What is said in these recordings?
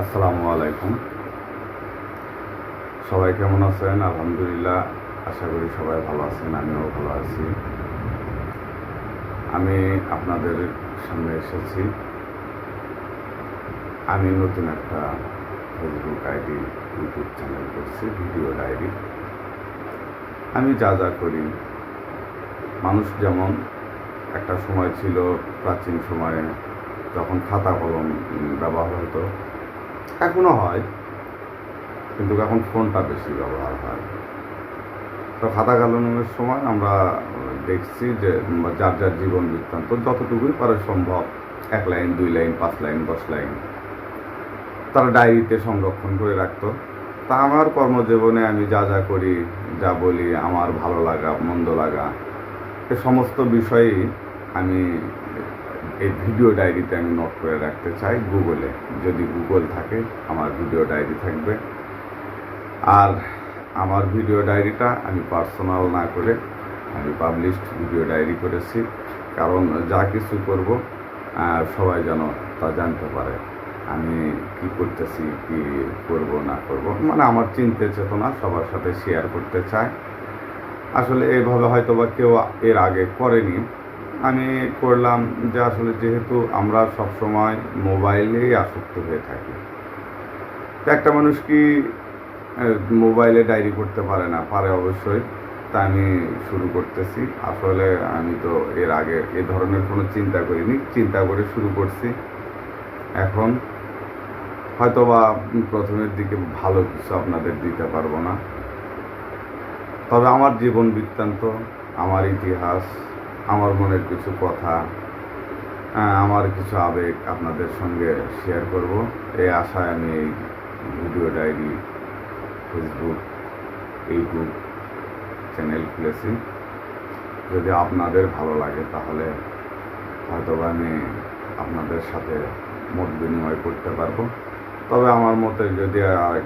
আসসালামু আলাইকুম। সবাই কেমন আছেন? আলহামদুলিল্লাহ, আশা করি সবাই ভালো আছেন, আমিও ভালো আছি। আমি আপনাদের সামনে এসেছি। আমি নতুন একটা ফেসবুক আইডি ইউটিউব চ্যানেল করছি ভিডিও ডায়েরি আমি যা যা করি, মানুষ যেমন একটা সময় ছিল প্রাচীন সময়ে যখন খাতা কলম ব্যবহার হতো এখনও হয়। কিন্তু এখন ফোনটা বেশি ব্যবহার হয়। তো খাতা কলমের সময় আমরা দেখছি যে, যার যার জীবন বৃত্তান্ত যতটুকুই পারে সম্ভব, এক লাইন, দুই লাইন, পাঁচ লাইন, দশ লাইন তারা ডায়েরিতে সংরক্ষণ করে রাখতো। তা আমার কর্মজীবনে আমি যা যা করি, যা বলি, আমার ভালো লাগা, মন্দ লাগা, এ সমস্ত বিষয়েই আমি এই ভিডিও ডায়েরিতে আমি নোট করে রাখতে চাই গুগলে। যদি গুগল থাকে, আমার ভিডিও ডায়েরি থাকবে। আর আমার ভিডিও ডায়েরিটা আমি পার্সোনাল না করে আমি পাবলিশড ভিডিও ডায়েরি করেছি। কারণ যা কিছু করব সবাই যেন তা জানতে পারে। আমি কি করতেছি, কি করব, না করব। মানে আমার চিন্তা চেতনা সবার সাথে শেয়ার করতে চাই আসলে এইভাবে হয়তো বা কেউ এর আগে করেনি। আমি করলাম যে আসলে যেহেতু আমরা সবসময় মোবাইলেই আসক্ত হয়ে থাকি। একটা মানুষ কি মোবাইলে ডায়েরি করতে পারে না? পারে অবশ্যই। তা আমি শুরু করতেছি। আসলে আমি তো এর আগে এ ধরনের কোনো চিন্তা করিনি। চিন্তা করে শুরু করছি। এখন হয়তোবা প্রথমের দিকে ভালো কিছু আপনাদের দিতে পারব না। তবে আমার জীবন বৃত্তান্ত, আমার ইতিহাস আমার মনের কিছু কথা আমার কিছু আবেগ আপনাদের সঙ্গে শেয়ার করব। এই আশায় আমি এই video diary Facebook YouTube channel খুলেছি। যদি আপনাদের ভালো লাগে, তাহলে হয়তোবা আমি আপনাদের সাথে মত বিনিময় করতে পারব। তবে আমার মতে যদি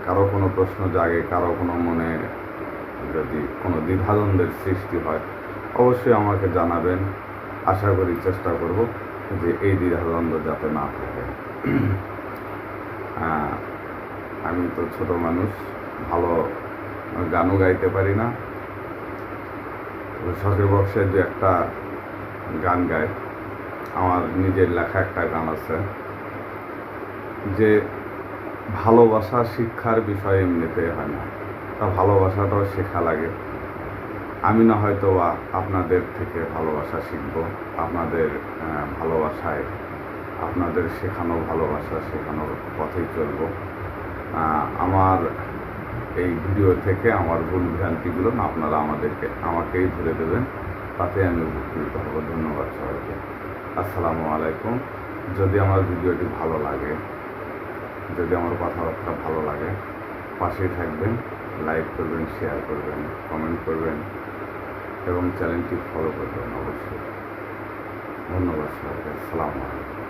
কারও কোনো প্রশ্ন জাগে, কারও কোনো মনে যদি কোনো দ্বিধাদ্বন্দ্বের সৃষ্টি হয় অবশ্যই আমাকে জানাবেন। আশা করি চেষ্টা করব যে এই দ্বিধাদ্বন্দ্ব যাতে না থাকে। আমি তো ছোট মানুষ, ভালো গানও গাইতে পারি না। শখের বক্সে যে একটা গান গায় আমার নিজের লেখা একটা গান আছে যে ভালোবাসা শিক্ষার বিষয় এমনিতে হয় না। তা ভালোবাসাটাও শেখা লাগে। আমি না হয়তো আপনাদের থেকে ভালোবাসা শিখব। আপনাদের ভালোবাসায়, আপনাদের শেখানো ভালোবাসা শেখানোর পথেই চলব। আমার এই ভিডিও থেকে আমার ভুল ভ্রান্তিগুলো আপনারা আমাদেরকে, আমাকেই ধরে দেবেন। তাতে আমি উপকৃত হব। ধন্যবাদ সবাইকে। আসসালামু আলাইকুম। যদি আমার ভিডিওটি ভালো লাগে, যদি আমার কথাবার্তা ভালো লাগে, পাশেই থাকবেন, লাইক করবেন, শেয়ার করবেন, কমেন্ট করবেন। এবং চ্যানেলটি ফলো করবেন অবশ্যই। ধন্যবাদ সবাইকে। সালাম আলাইকুম।